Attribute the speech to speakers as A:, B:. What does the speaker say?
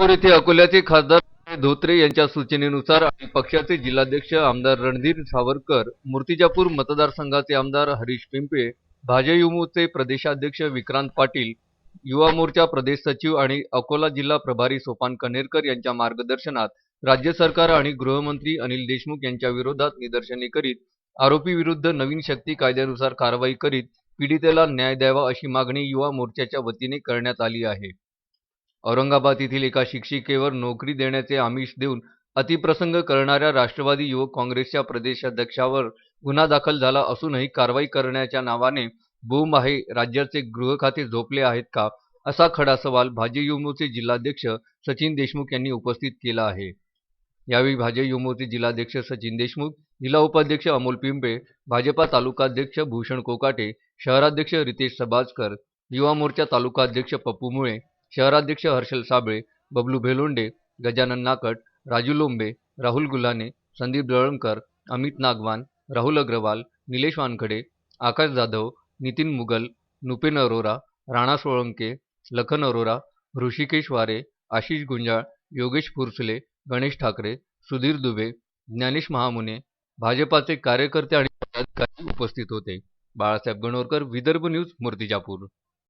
A: नागपूर येथे अकोल्याचे खासदार धोत्रे यांच्या सूचनेनुसार आणि पक्षाचे जिल्हाध्यक्ष आमदार रणधीर सावरकर मूर्तिजापूर मतदारसंघाचे आमदार हरीश पिंपे भाजयुमोचे प्रदेशाध्यक्ष विक्रांत पाटील युवा मोर्चा प्रदेश सचिव आणि अकोला जिल्हा प्रभारी सोपान कन्हेरकर यांच्या मार्गदर्शनात राज्य सरकार आणि गृहमंत्री अनिल देशमुख यांच्या विरोधात निदर्शने करीत आरोपी विरुद्ध नवीन शक्ती कायद्यानुसार कारवाई करीत पीडितेला न्याय द्यावा अशी मागणी युवा मोर्चाच्या वतीने करण्यात आली आहे. औरंगाबाद येथील एका शिक्षिकेवर नोकरी देण्याचे आमिष देऊन अतिप्रसंग करणाऱ्या राष्ट्रवादी युवक काँग्रेसच्या प्रदेशाध्यक्षावर गुन्हा दाखल झाला असूनही कारवाई करण्याच्या नावाने बूम आहे राज्याचे गृह खाते झोपले आहेत का? असा खडा सवाल भाजयुमोचे जिल्हाध्यक्ष सचिन देशमुख यांनी उपस्थित केला आहे. यावेळी भाजयुमोचे जिल्हाध्यक्ष सचिन देशमुख जिल्हा उपाध्यक्ष अमोल पिंपे भाजपा तालुकाध्यक्ष भूषण कोकाटे शहराध्यक्ष रितेश सबाजकर युवा मोर्चा तालुकाध्यक्ष पप्पू मुळे शहराध्यक्ष हर्षल साबळे बबलू भेलोंडे गजानन नाकट राजू लोंबे राहुल गुल्हाने संदीप दळणकर अमित नागवान राहुल अग्रवाल निलेश वानखडे आकाश जाधव नितीन मुगल नुपेन अरोरा राणा सोळंके लखन अरोरा ऋषिकेश वारे आशिष गुंजाळ योगेश फुरसुले गणेश ठाकरे सुधीर दुबे ज्ञानेश महामुने भाजपाचे कार्यकर्ते आणि पदाधिकारी उपस्थित होते. बाळासाहेब गणोरकर विदर्भ न्यूज मूर्तिजापूर.